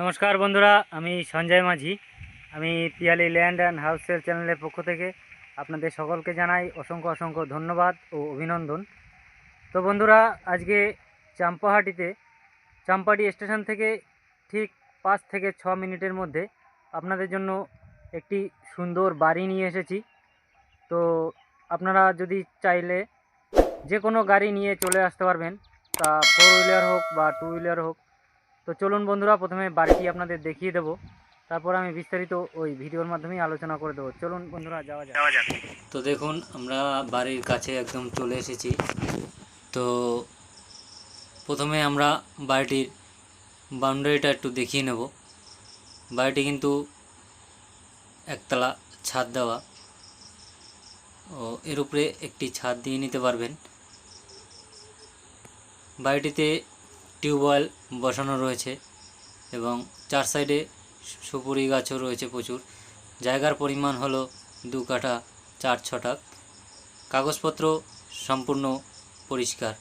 নমস্কার বন্ধুরা, আমি সঞ্জয় মাঝি। আমি পিয়ালি ল্যান্ড অ্যান্ড হাউসের চ্যানেলের পক্ষ থেকে আপনাদের সকলকে জানাই অসংখ্য অসংখ্য ধন্যবাদ ও অভিনন্দন। তো বন্ধুরা, আজকে চাম্পাহাটিতে, চাম্পাহাটি স্টেশন থেকে ঠিক পাঁচ থেকে ছ মিনিটের মধ্যে আপনাদের জন্য একটি সুন্দর বাড়ি নিয়ে এসেছি। তো আপনারা যদি চাইলে যে কোনো গাড়ি নিয়ে চলে আসতে পারবেন, তা ফোর হুইলার হোক বা টু হুইলার হোক। তো চলুন বন্ধুরা প্রথমে বাড়িটি আপনাদের দেখিয়ে দেবো। তারপর আমি বিস্তারিত ওই ভিডিওর মাধ্যমেই আলোচনা করে দেবো। চলুন বন্ধুরা যাওয়া যাক। যাওয়া যাক। তো দেখুন আমরা বাড়ির কাছে একদম চলে এসেছি। তো প্রথমে আমরা বাড়িটির বাউন্ডারিটা একটু দেখিয়ে নেব। বাড়িটি কিন্তু একতলা ছাদ দেওয়া। ও এর উপরে একটি ছাদ দিয়ে নিতে পারবেন। বাড়িটিতে টিউবওয়েল বসানো রয়েছে এবং চার সাইডে সুপুরি গাছও রয়েছে প্রচুর। জায়গার পরিমাণ হলো দু কাঠা চার ছটাক। কাগজপত্র সম্পূর্ণ পরিষ্কার।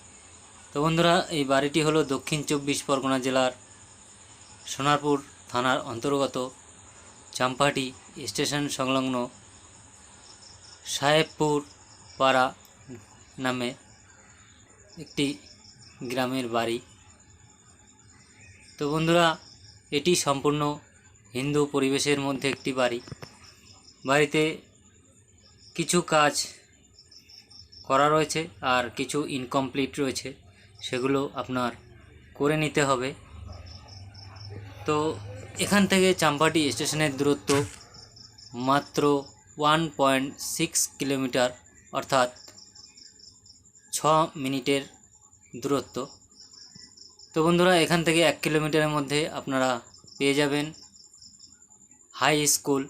তো বন্ধুরা, এই বাড়িটি হলো দক্ষিণ চব্বিশ পরগনা জেলার সোনারপুর থানার অন্তর্গত চাম্পাহাটি স্টেশন সংলগ্ন সাহেবপুর পাড়া নামে একটি গ্রামের বাড়ি। তো বন্ধুরা, এটি সম্পূর্ণ হিন্দু পরিবেশের মধ্যে একটি বাড়ি। বাড়িতে কিছু কাজ করা রয়েছে আর কিছু ইনকমপ্লিট রয়েছে, সেগুলো আপনার করে নিতে হবে। তো এখান থেকে চাম্পাটি স্টেশনের দূরত্ব মাত্র ওয়ান পয়েন্ট সিক্স কিলোমিটার, অর্থাৎ ছ মিনিটের দূরত্ব। তো বন্ধুরা, এখান থেকে এক কিলোমিটারের মধ্যে আপনারা পেয়ে যাবেন হাই স্কুল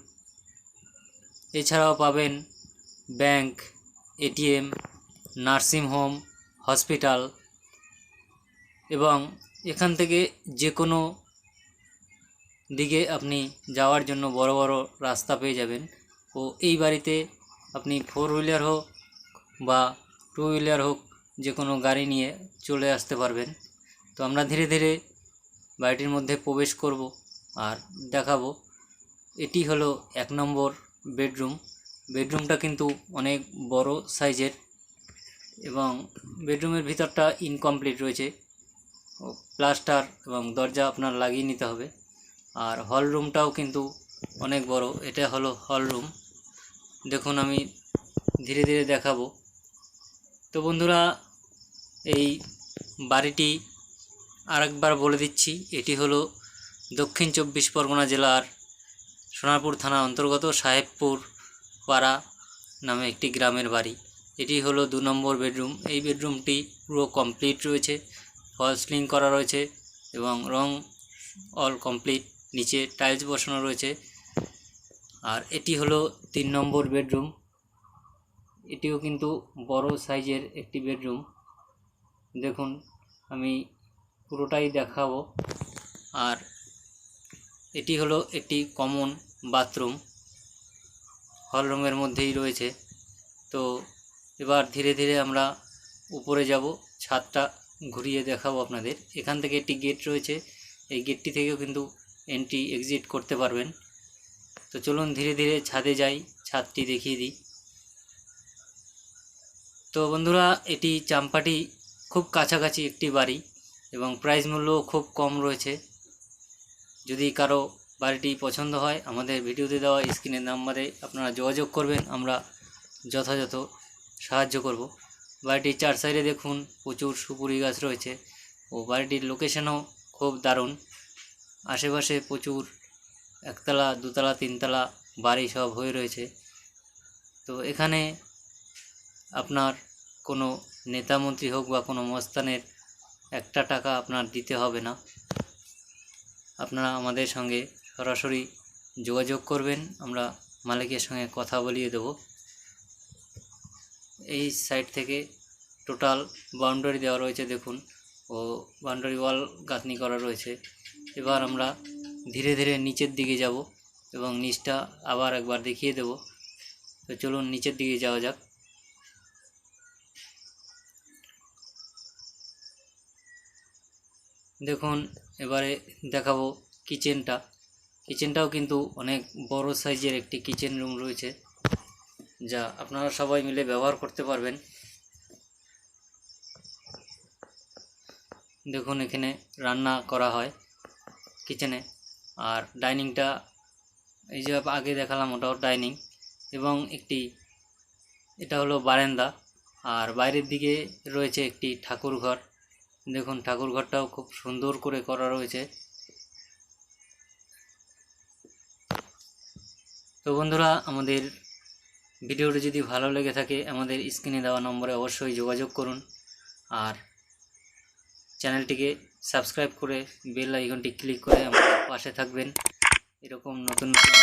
এছাড়াও পাবেন bank ATM nursing home hospital এবং এখান থেকে যে কোনো দিকে আপনি যাওয়ার জন্য বড় বড় রাস্তা পেয়ে যাবেন। ও এই বাড়িতে আপনি ফোর হুইলার হোক বা টু হুইলার হোক যে কোনো গাড়ি নিয়ে চলে আসতে পারবেন। তো আমরা ধীরে ধীরে বাড়িটির মধ্যে প্রবেশ করব আর দেখাবো। এটি হলো এক নম্বর বেডরুম। বেডরুমটা কিন্তু অনেক বড় সাইজের এবং বেডরুমের ভিতরটা ইনকমপ্লিট রয়েছে। প্লাস্টার এবং দরজা আপনার লাগিয়ে নিতে হবে। আর হল রুমটাও কিন্তু অনেক বড়। এটা হলো হল রুম দেখুন আমি ধীরে ধীরে দেখাবো। তো বন্ধুরা, এই বাড়িটি আরেকবার বলে দিচ্ছি, এটি হলো দক্ষিণ চব্বিশ পরগনা জেলার সোনারপুর থানা অন্তর্গত সাহেবপুর পাড়া নামে একটি গ্রামের বাড়ি। এটি হলো দু নম্বর বেডরুম। এই বেডরুমটি পুরো কমপ্লিট রয়েছে ফল সিলিং করা রয়েছে এবং রং অল কমপ্লিট। নিচে টাইলস বসানো রয়েছে। আর এটি হলো তিন নম্বর বেডরুম। এটিও কিন্তু বড় সাইজের একটি বেডরুম। দেখুন, আমি পুরোটাই দেখাবো। আর এটি হলো একটি কমন বাথরুম। হল রুমের মধ্যেই রয়েছে। তো এবার ধীরে ধীরে আমরা উপরে যাব, ছাদটা ঘুরিয়ে দেখাবো আপনাদের। এখান থেকে একটি গেট রয়েছে। এই গেটটি থেকেও কিন্তু এন্ট্রি এক্সিট করতে পারবেন। তো চলুন ধীরে ধীরে ছাদে যাই, ছাদটি দেখিয়ে দিই। তো বন্ধুরা, এটি চাম্পাটি খুব কাছাকাছি একটি বাড়ি। এবং প্রাইস মূল্যও খুব কম রয়েছে। যদি কারও বাড়িটি পছন্দ হয়, আমাদের ভিডিওতে দেওয়া স্ক্রিনের নাম্বারে আপনারা যোগাযোগ করবেন, আমরা যথাযথ সাহায্য করব। বাড়িটির চার সাইডে দেখুন, প্রচুর সুপুরি গাছ রয়েছে ও বাড়িটির লোকেশনও খুব দারুণ। আশেপাশে প্রচুর একতলা, দুতলা, তিনতলা বাড়ি সব হয়ে রয়েছে। তো এখানে আপনার কোনো নেতা মন্ত্রী হোক বা কোনো মস্তানের একটা টাকা আপনার দিতে হবে না। আপনারা আমাদের সঙ্গে সরাসরি যোগাযোগ করবেন, আমরা মালিকের সঙ্গে কথা বলিয়ে দেব। এই সাইড থেকে টোটাল বাউন্ডারি দেওয়া রয়েছে, দেখুন। ও বাউন্ডারি ওয়াল গাঁথনি করা রয়েছে। এবার আমরা ধীরে ধীরে নিচের দিকে যাব এবং নিচটা আবার একবার দেখিয়ে দেব। তো চলুন নিচের দিকে যাওয়া যাক। দেখুন, এবারে দেখাবো কিচেনটা। কিচেনটাও কিন্তু অনেক বড় সাইজের একটি কিচেন রুম রয়েছে, যা আপনারা সবাই মিলে ব্যবহার করতে পারবেন। দেখুন, এখানে রান্না করা হয় কিচেনে, আর ডাইনিংটা, এই যে আগে দেখালাম ওটাও ডাইনিং, এবং একটি, এটা হলো বারান্দা, আর বাইরের দিকে রয়েছে একটি ঠাকুর ঘর দেখুন ঠাকুর ঘরটাও খুব সুন্দর করে করা রয়েছে। তো বন্ধুরা, আমাদের ভিডিওটি যদি ভালো লেগে থাকে, আমাদের স্ক্রিনে দেওয়া নম্বরে অবশ্যই যোগাযোগ করুন। আর চ্যানেলটিকে সাবস্ক্রাইব করে বেল আইকনটি ক্লিক করে আমাদের পাশে থাকবেন। এরকম নতুন নতুন